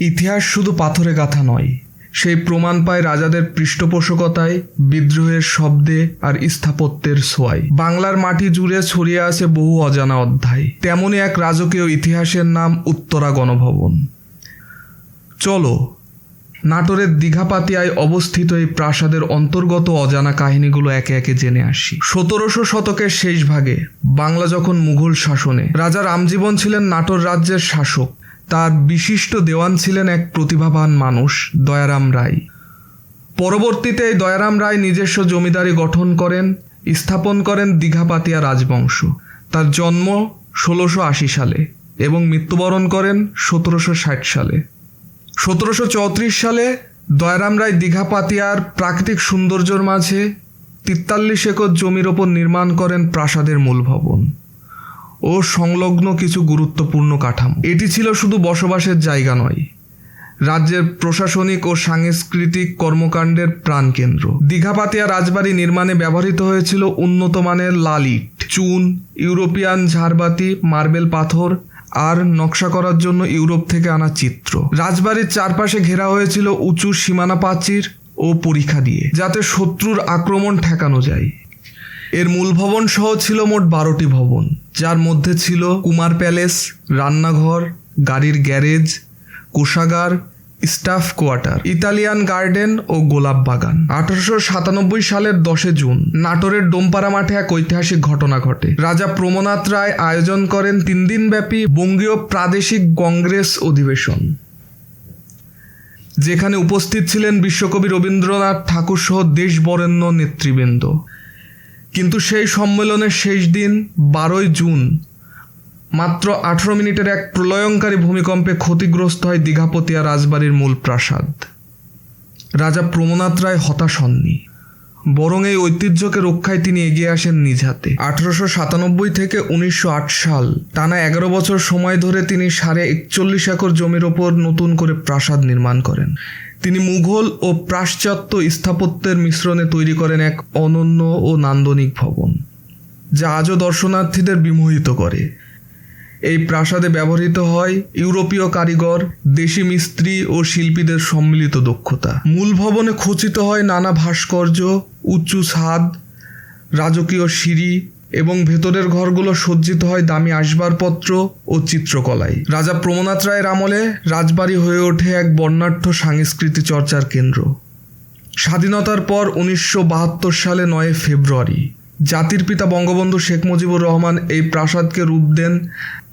ইতিহাস শুধু পাথরে গাথা নয়, সেই প্রমাণ পায় রাজাদের পৃষ্ঠপোষকতায়, বিদ্রোহের শব্দে আর স্থাপত্যের ছোঁয়ায়। বাংলার মাটি জুড়ে ছড়িয়ে আছে বহু অজানা অধ্যায়। তেমনই এক রাজকীয় ইতিহাসের নাম উত্তরা গণভবন। চলো, নাটোরের দীঘাপাতিয়ায় অবস্থিত এই প্রাসাদের অন্তর্গত অজানা কাহিনীগুলো একে একে জেনে আসি। সতেরোশো শতকের শেষ ভাগে বাংলা যখন মুঘল শাসনে, রাজা রামজীবন ছিলেন নাটোর রাজ্যের শাসক। তার বিশিষ্ট দেওয়ান ছিলেন এক প্রতিভাবান মানুষ, দয়ারাম রায়। পরবর্তীতে দয়ারাম রায় নিজস্ব জমিদারি গঠন করেন, স্থাপন করেন দীঘাপাতিয়া রাজবংশ। তার জন্ম ষোলোশো আশি সালে এবং মৃত্যুবরণ করেন সতেরোশো ষাট সালে। সতেরোশো চৌত্রিশ সালে দয়ারাম রায় দীঘাপাতিয়ার প্রাকৃতিক সৌন্দর্যের মাঝে তিতাল্লিশ একর জমির ওপর নির্মাণ করেন প্রাসাদের মূল ভবন। ও সংলগ্ন কিছু গুরুত্বপূর্ণ কাঠামো। এটি ছিল শুধু বসবাসের জায়গা নয়, রাজ্যের প্রশাসনিক ও সাংস্কৃতিক কর্মকাণ্ডের প্রাণকেন্দ্র। দীঘাপাতিয়া রাজবাড়ি নির্মাণে ব্যবহৃত হয়েছিল উন্নত মানের লাল ইট, চুন, ইউরোপিয়ান ঝাড়বাতি, মার্বেল পাথর, আর নকশা করার জন্য ইউরোপ থেকে আনা চিত্র। রাজবাড়ির চারপাশে ঘেরা হয়েছিল উঁচু সীমানা প্রাচীর ও পরীক্ষা দিয়ে, যাতে শত্রুর আক্রমণ ঠেকানো যায়। এর মূল ভবন সহ ছিল মোট বারোটি ভবন। যার মধ্যে ছিল কুমার প্যালেস, রান্নাঘর, গাড়ির গ্যারেজ, কোষাগার, স্টাফ কোয়ার্টার, ইতালিয়ান গার্ডেন ও গোলাপ বাগান। আঠারোশো সাতানব্বই সালের দশে জুন, নাটোরের ডোমপাড়া মাঠে এক ঐতিহাসিক ঘটনা ঘটে। রাজা প্রমনাথ রায় আয়োজন করেন তিন দিনব্যাপী বঙ্গীয় প্রাদেশিক কংগ্রেস অধিবেশন। যেখানে উপস্থিত ছিলেন বিশ্বকবি রবীন্দ্রনাথ ঠাকুর সহ দেশ বরেণ্য নেতৃবৃন্দ। কিন্তু সেই সম্মেলনের শেষ দিন, বারোই জুন, মাত্র আঠারো মিনিটের এক প্রলয়ঙ্কারী ভূমিকম্পে ক্ষতিগ্রস্ত হয় দীঘাপতিয়া রাজবাড়ির মূল প্রাসাদ। রাজা প্রমনাথ রায় হতাশ হননি। বরং এই ঐতিহ্যকে রক্ষায় তিনি এগিয়ে আসেন নিজ হাতে। আঠারোশো সাতানব্বই থেকে উনিশশো আট সাল, টানা এগারো বছর সময় ধরে তিনি সাড়ে একচল্লিশ একর জমির ওপর নতুন করে প্রাসাদ নির্মাণ করেন। তিনি মুঘল ও পাশ্চাত্য স্থাপত্যের মিশ্রণে তৈরি করেন এক অনন্য ও নান্দনিক ভবন, যা আজও দর্শনার্থীদের বিমোহিত করে। এই প্রাসাদে ব্যবহৃত হয় ইউরোপীয় কারিগর, দেশি মিস্ত্রি ও শিল্পীদের সম্মিলিত দক্ষতা। মূল ভবনে খচিত হয় নানা ভাস্কর্য উঁচু ছাদ, রাজকীয় সিঁড়ি এবং ভেতরের ঘরগুলো সজ্জিত হয় দামি আসবাবপত্র ও চিত্রকলায়। রাজা প্রমনাথ রায়ের আমলে রাজবাড়ি হয়ে ওঠে এক বর্ণাঢ্য সাংস্কৃতিক চর্চার কেন্দ্র। স্বাধীনতার পর উনিশশো বাহাত্তর সালে নয় ফেব্রুয়ারি, জাতির পিতা বঙ্গবন্ধু শেখ মুজিবুর রহমান এই প্রাসাদকে রূপ দেন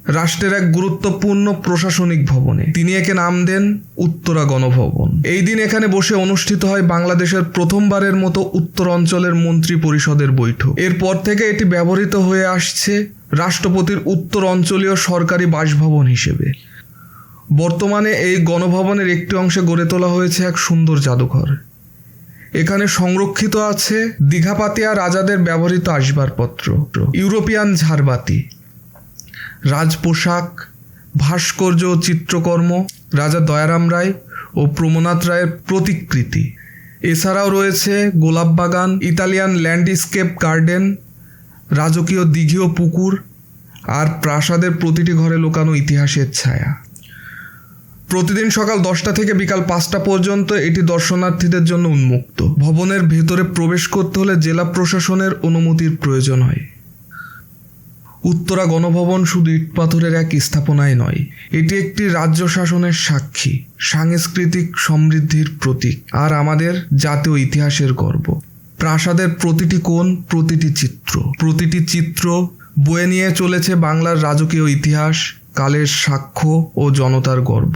রাষ্ট্রের এক গুরুত্বপূর্ণ প্রশাসনিক ভবনে। তিনি একে নাম দেন উত্তরা গণভবন। এই দিন এখানে বসে অনুষ্ঠিত হয় বাংলাদেশের প্রথমবারের মতো উত্তর অঞ্চলের মন্ত্রী পরিষদের বৈঠক। এরপর থেকে এটি ব্যবহৃত হয়ে আসছে রাষ্ট্রপতির উত্তর অঞ্চলীয় সরকারি বাসভবন হিসেবে। বর্তমানে এই গণভবনের একটি অংশে গড়ে তোলা হয়েছে এক সুন্দর জাদুঘর। এখানে সংরক্ষিত আছে দীঘাপাতিয়া রাজাদের ব্যবহৃত আসবাবপত্র, ইউরোপিয়ান ঝাড়বাতি রাজপোশাক, ভাস্কর্য ও চিত্রকর্ম, রাজা দয়ারাম রায় ও প্রমনাথ রায়ের প্রতিকৃতি। এছাড়াও রয়েছে গোলাপ বাগান, ইতালিয়ান ল্যান্ডস্কেপ গার্ডেন, রাজকীয় দীঘীয় পুকুর আর প্রাসাদের প্রতিটি ঘরে লুকানো ইতিহাসের ছায়া। প্রতিদিন সকাল দশটা থেকে বিকাল পাঁচটা পর্যন্ত এটি দর্শনার্থীদের জন্য উন্মুক্ত। ভবনের ভেতরে প্রবেশ করতে হলে জেলা প্রশাসনের অনুমতির প্রয়োজন হয়। উত্তরা গণভবন শুধু ইট পাথরের এক স্থাপনায় নয়, এটি একটি রাজ্য শাসনের সাক্ষী, সাংস্কৃতিক সমৃদ্ধির প্রতীক আর আমাদের জাতীয় ইতিহাসের গর্ব। প্রাসাদের প্রতিটি কোণ, প্রতিটি চিত্র প্রতিটি চিত্র বয়ে নিয়ে চলেছে বাংলার রাজকীয় ইতিহাস, কালের সাক্ষ্য ও জনতার গর্ব।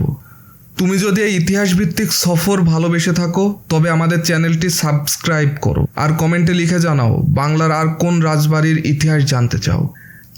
তুমি যদি এই ইতিহাস ভিত্তিক সফর ভালোবেসে থাকো, তবে আমাদের চ্যানেলটি সাবস্ক্রাইব করো আর কমেন্টে লিখে জানাও বাংলার আর কোন রাজবাড়ির ইতিহাস জানতে চাও।